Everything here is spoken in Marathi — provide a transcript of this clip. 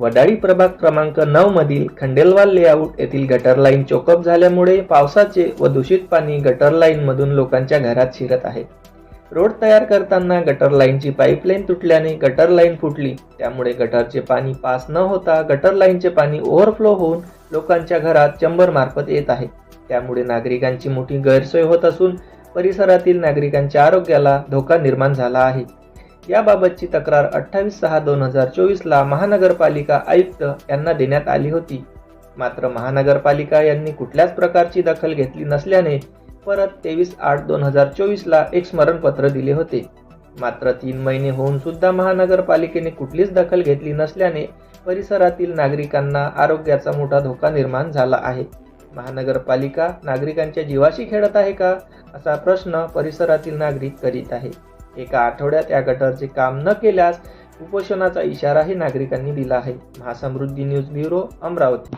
वडाळी प्रभाग क्रमांक नऊ मधील खंडेलवाल लेआउट येथील गटर लाईन चोकअप झाल्यामुळे पावसाचे व दूषित पाणी गटर लाईन मधून लोकांच्या घरात शिरत आहे. रोड तयार करताना गटर लाईनची पाईपलाईन तुटल्याने गटर लाईन फुटली. त्यामुळे गटरचे पाणी पास न होता गटर लाईनचे पाणी ओव्हरफ्लो होऊन लोकांच्या घरात चंबर मार्फत येत आहे. त्यामुळे नागरिकांची मोठी गैरसोय होत असून परिसरातील नागरिकांच्या आरोग्याला धोका निर्माण झाला आहे. याबाबतची तक्रार अठ्ठावीस सहा दोन हजार चोवीसला महानगरपालिका आयुक्त यांना देण्यात आली होती. मात्र महानगरपालिका यांनी कुठल्याच प्रकारची दखल घेतली नसल्याने परत तेवीस आठ दोन हजार चोवीसला एक स्मरणपत्र दिले होते. मात्र तीन महिने होऊन सुद्धा महानगरपालिकेने कुठलीच दखल घेतली नसल्याने परिसरातील नागरिकांना आरोग्याचा मोठा धोका निर्माण झाला आहे. महानगरपालिका नागरिकांच्या जीवाशी खेळत आहे का? असा प्रश्न परिसरातील नागरिक करीत आहे. एका आठवड्यात या गटरचे काम न केल्यास उपोषणाचा इशाराही नागरिकांनी दिला आहे. Mahasamruddhi news bureau Amravati.